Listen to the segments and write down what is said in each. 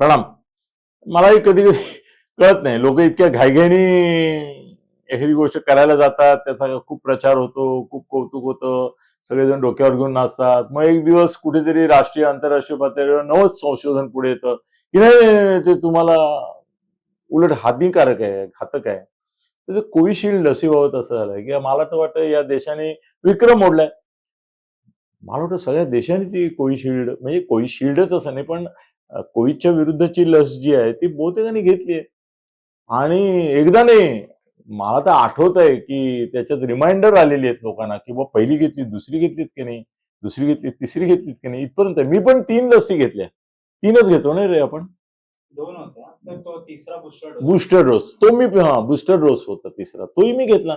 प्रणाम. मलाही कधी कधी कळत नाही. लोक इतक्या घाईघाईने एखादी गोष्ट करायला जातात त्याचा खूप प्रचार होतो खूप कौतुक होतं. सगळेजण डोक्यावर घेऊन नाचतात. मग एक दिवस कुठेतरी राष्ट्रीय आंतरराष्ट्रीय पातळीवर नवच संशोधन पुढे येतं. की नाही ते तुम्हाला उलट हानिकारक आहे घातक आहे. तर ते कोविशिल्ड लसीबाबत असं झालंय. की मला तर वाटतं या देशाने विक्रम मोडलाय. मला वाटतं सगळ्या देशाने ती कोविशिल्ड म्हणजे कोविशिल्डच असं नाही पण कोविडच्या विरुद्धची लस जी आहे ती बहुतेकांनी घेतली आहे. आणि एकदा नाही मला तर आठवत आहे की त्याच्यात रिमाइंडर आलेली आहेत लोकांना की बा पहिली घेतली दुसरी घेतलीत की नाही दुसरी घेतली तिसरी घेतलीत की नाही इथपर्यंत. मी पण तीन लसी घेतल्या. तीनच घेतो ना रे आपण? दोन होत्या तर तो तिसरा बुस्टर डोस बुस्टर डोस तो मी हा बुस्टर डोस होता तिसरा. तोही मी घेतला.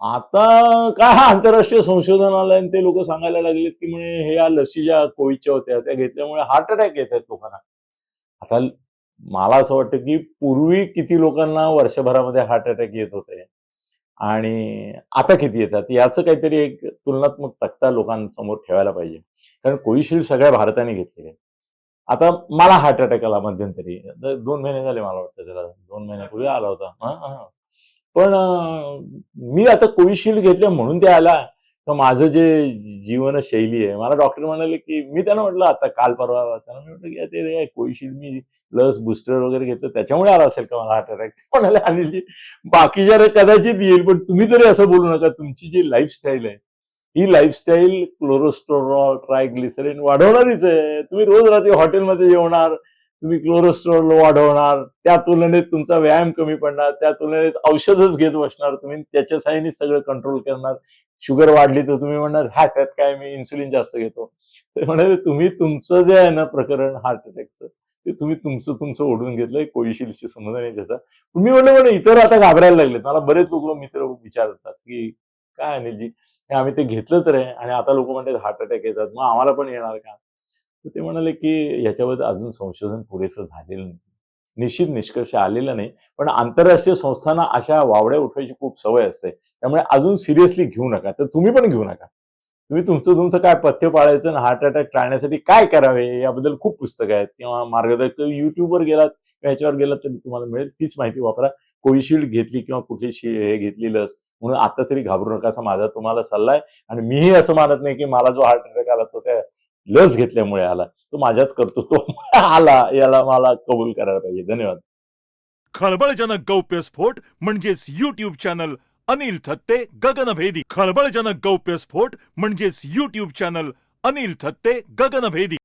आता काय हा आंतरराष्ट्रीय संशोधन आलंय आणि ते लोक सांगायला लागलेत की म्हणे हे या लसी ज्या कोविडच्या होत्या त्या घेतल्यामुळे हार्ट अटॅक येत आहेत लोकांना. आता मला असं वाटतं की पूर्वी किती लोकांना वर्षभरामध्ये हार्ट अटॅक येत होते आणि आता किती येतात याचं काहीतरी एक तुलनात्मक तक्ता लोकांसमोर ठेवायला पाहिजे. कारण कोविशिल्ड सगळ्या भारताने घेतलेली आहे आता मला हार्ट अटॅक आला मध्यंतरी. दोन महिने झाले मला वाटतं त्याला. दोन महिन्यापूर्वी आला होता. हा, हा. पण मी आता कोविशिल्ड घेतल्या म्हणून ते आला. तर माझं जे जीवनशैली आहे मला डॉक्टर म्हणाले की मी त्यांना म्हटलं आता काल परवा त्यांना मी म्हटलं की ते कोविशिल्ड मी लस बुस्टर वगैरे घेतलं त्याच्यामुळे आला असेल का मला हार्ट अटॅक? ते म्हणाले अनिलजी बाकीच्या रे कदाचित येईल पण तुम्ही तरी असं बोलू नका. तुमची जी लाईफस्टाईल आहे ही लाईफस्टाईल क्लोरोस्टोरॉल ट्रायग्लिसरीन वाढवणारीच आहे. तुम्ही रोज रात्री हॉटेलमध्ये जेवणार तुम्ही क्लोरोस्ट्रॉल वाढवणार त्या तुलनेत तुमचा व्यायाम कमी पडणार त्या तुलनेत औषधच घेत बसणार तुम्ही त्याच्या साहाय्याने सगळं कंट्रोल करणार. शुगर वाढली तर तुम्ही म्हणणार ह्या त्यात काय मी इन्सुलिन जास्त घेतो. ते म्हणाले तुम्ही तुमचं जे आहे ना प्रकरण हार्ट अटॅकचं ते तुम्ही तुमचं तुमचं ओढून घेतलंय कोविशिल्डशी संबंध नाही त्याचा. मी म्हणलं म्हणे इतर आता घाबरायला लागलेत. मला बरेच लोक मित्र विचारतात की काय अनिलजी आम्ही ते घेतलं तर आहे आणि आता लोक म्हणतात हार्ट अटॅक येतात मग आम्हाला पण येणार का? तर ते म्हणाले की याच्याबद्दल अजून संशोधन पुरेसं झालेलं नाही. निश्चित निष्कर्ष आलेला नाही. पण आंतरराष्ट्रीय संस्थांना अशा वावड्या उठवायची खूप सवय असते. त्यामुळे अजून सिरियसली घेऊ नका. तर तुम्ही पण घेऊ नका. तुम्ही तुमचं तुमचं काय पथ्य पाळायचं आणि हार्ट अटॅक टाळण्यासाठी काय करावे याबद्दल खूप पुस्तकं आहेत. किंवा मार्गदर्शक युट्यूबवर गेलात किंवा याच्यावर गेलात तरी तुम्हाला मिळेल. तीच माहिती वापरा. कोविशिल्ड घेतली किंवा कुठली शि- हे घेतली लस म्हणून आता तरी घाबरू नका असा माझा तुम्हाला सल्ला आहे. आणि मीही असं मानत नाही की मला जो हार्ट अटॅक आला तो त्या लस घेतल्यामुळे आला. तो माझ्याच कर्तृत्व आला. याला मला कबूल करायला पाहिजे. धन्यवाद. खळबळजनक गौप्यस्फोट म्हणजेच युट्यूब चॅनल अनिल थत्ते गगनभेदी. खळबळजनक गौप्यस्फोट म्हणजेच युट्यूब चॅनल अनिल थत्ते गगनभेदी.